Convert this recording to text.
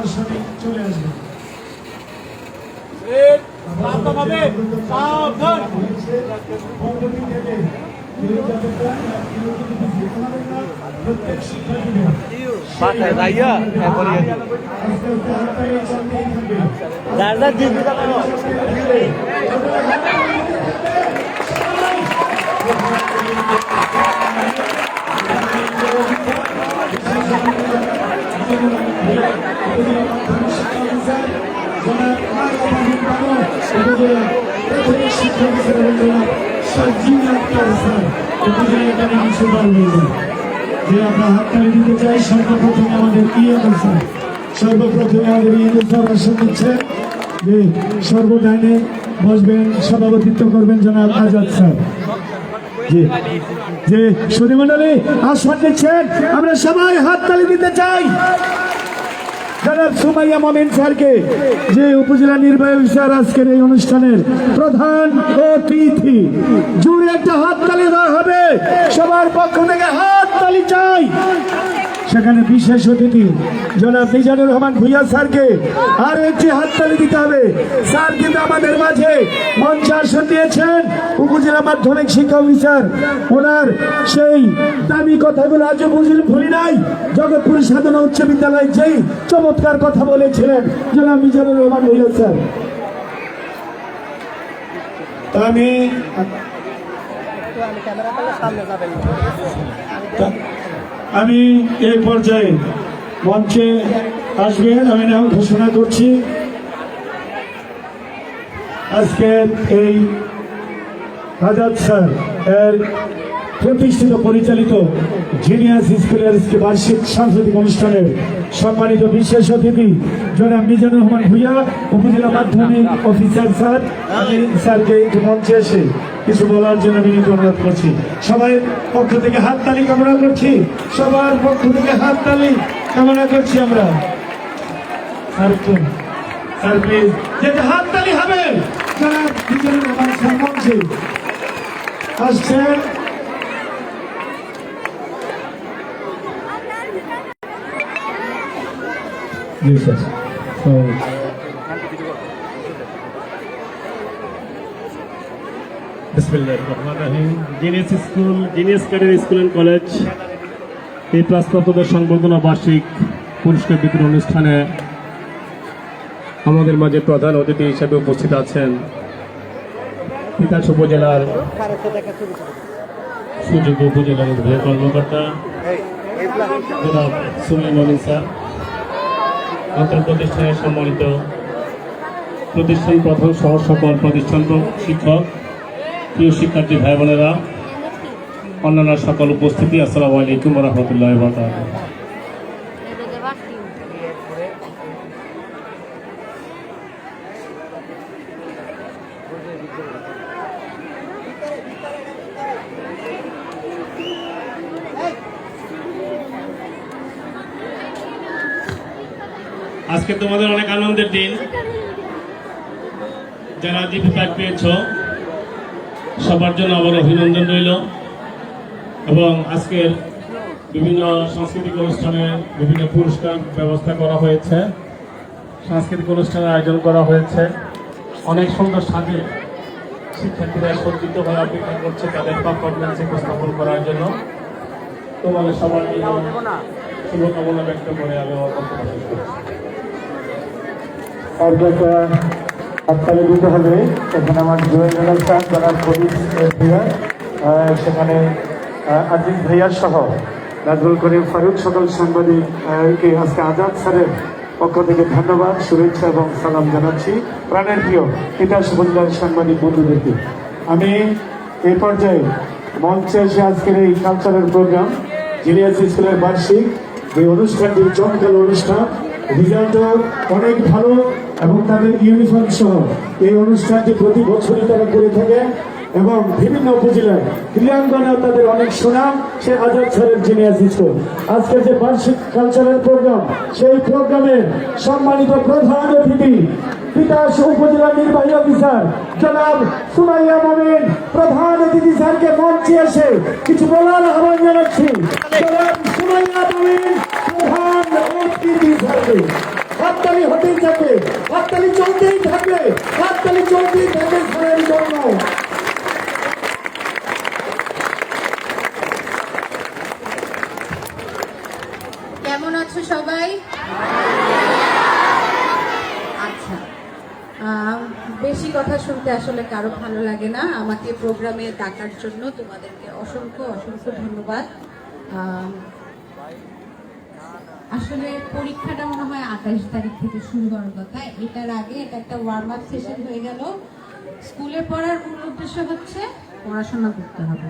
আসলে চলে আসবে প্রত্যেক শিক্ষার্থীদের বাসায় যাইয়া তারপরে আস্তে আস্তে হাততালি চলতেই থাকবে যার যার দিন দিতে পারো যে আমরা হাততালি দিতে চাই, সর্বপ্রথমে আমাদের কি স্যার সর্বপ্রথমে আমাদের ইয়ে স্যার আসন যে সর্বদানে বসবেন, সভাপতিত্ব করবেন জনাব আজাদ স্যার। যে সুধী মন্ডলী আসন দিচ্ছেন আমরা সবাই হাততালি দিতে চাই। জনাব সুমাইয়া মমিন স্যারকে যে উপজেলা নির্বাহী অফিসার আজকের এই অনুষ্ঠানের প্রধান অতিথি। জুড়ে একটা হাততালি দেওয়া হবে। সবার পক্ষ থেকে হাততালি চাই। সেখানে বিশেষ অতিথি জনাব মিজানুর রহমান ভুইয়া স্যারকে আরও একটি হাততালি দিতে হবে। স্যার কিন্তু আমাদের মাঝে মঞ্চে আসন দিয়েছেন উপজেলা মাধ্যমিক শিক্ষা অফিসার। ওনার সেই দামি কথাগুলো আজও বুঝি ভুলি নাই। জগৎপুর সাধনা উচ্চ বিদ্যালয়ে যেই চমৎকার কথা বলেছিলেন জনাব মিজানুর রহমান ভুইয়া স্যার। আমি আমি এই পর্যায়ে মঞ্চে আসবেন আমি নাম ঘোষণা করছি। আজকের এই আজাদ স্যার এর প্রতিষ্ঠিত পরিচালিত জিনিয়াস স্কুলের বার্ষিক সাংস্কৃতিক অনুষ্ঠানের সম্মানিত বিশেষ অতিথি জনাব মিজানুর রহমান ভুইয়া, উপজেলা মাধ্যমিক অফিসার স্যার, আমি স্যারকে মঞ্চে এসে কিছু বলার জন্য বিনীত অনুরোধ করছি। সবাই পক্ষ থেকে হাততালি কামনা করছি। সবার পক্ষ থেকে হাততালি কামনা করছি আমরা। স্যার স্যার প্লিজ যেটা হাততালি হবে। আসছেন। তো জিনিয়াস স্কুল স্কুল কলেজ এই বার্ষিক অনুষ্ঠানে আমাদের মাঝে প্রধান অতিথি হিসেবে উপস্থিত আছেন উপজেলার সুযোগ্য উপজেলা নির্বাহী কর্মকর্তা স্যার অন্তর প্রতিষ্ঠানের সম্মানিত প্রতিষ্ঠান প্রথম সহ সকল প্রতিষ্ঠান শিক্ষক, প্রিয় শিক্ষার্থী ভাই বোনেরা, অন্যান্য সকল উপস্থিতি, আসসালামু আলাইকুম রহমতুল্লাহ আজকে তোমাদের অনেক আনন্দের দিন। যারা জিপি প্যাক পেয়েছ, সবার জন্য আবার অভিনন্দন রইল। এবং আজকের বিভিন্ন সাংস্কৃতিক অনুষ্ঠানে বিভিন্ন পুরস্কার ব্যবস্থা করা হয়েছে। সাংস্কৃতিক অনুষ্ঠানের আয়োজন করা হয়েছে। অনেক সুন্দর সাজে শিক্ষার্থীরা সজ্জিত হয়ে অপেক্ষা করছে তাদের পারফরমেন্স উপস্থাপন করার জন্য। তোমাদের সবার শুভকামনা ব্যক্ত করে আমি আমার করছি। হাততালি দিতে হবে এখানে আমার জুয়েল স্যার জনাব পুলিশ ভাইয়া সেখানে আজিজ ভাইয়া সহ নাজরুল করিম ফারুক সকল সাংবাদিক আহ, কে আজকে আজাদ স্যারের পক্ষ থেকে ধন্যবাদ শুভেচ্ছা এবং সালাম জানাচ্ছি প্রাণের প্রিয় ইতিহাস উপজেলার সাংবাদিক বন্ধুদেরকে আমি এই পর্যায়ে মঞ্চে এসে আজকের এই কালচারের প্রোগ্রাম জিনিয়াস স্কুলের বার্ষিক এই অনুষ্ঠানটি চমকাল অনুষ্ঠান রেজাল্টও অনেক ভালো এবং তাদের ইউনিফর্ম সহ এই অনুষ্ঠানটি প্রতি বছরই তারা করে থাকে এবং বিভিন্ন উপজেলায়। ক্রীড়াঙ্গনেও তাদের অনেক সুনাম, সে আজাদ স্যারের জিনিয়াস স্কুল আজকে যে বার্ষিক কালচারাল প্রোগ্রাম সেই প্রোগ্রামের সম্মানিত প্রধান অতিথি, তিতাস উপজেলা নির্বাহী অফিসার জনাব সুমাইয়া মমিন। প্রধান অতিথি স্যারকে মঞ্চে এসে কিছু বলার আহ্বান জানাচ্ছি। জনাব সুমাইয়া মমিন অতিথি হাততালি হতেই থাকবে, হাততালি চলতেই থাকবে, হাততালি চলতেই থাকবে স্যারের জন্য। কেমন আছো সবাই? আচ্ছা বেশি কথা শুনতে আসলে কারও ভালো লাগে না। আমাকে প্রোগ্রামে ডাকার জন্য তোমাদেরকে অসংখ্য অসংখ্য ধন্যবাদ। আসলে পরীক্ষাটা মনে হয় আঠাশ তারিখ থেকে শুরু করার কথা। এটার আগে এটা একটা ওয়ার্ম আপ সেশন হয়ে গেল। স্কুলে পড়ার মূল উদ্দেশ্য হচ্ছে পড়াশোনা করতে হবে।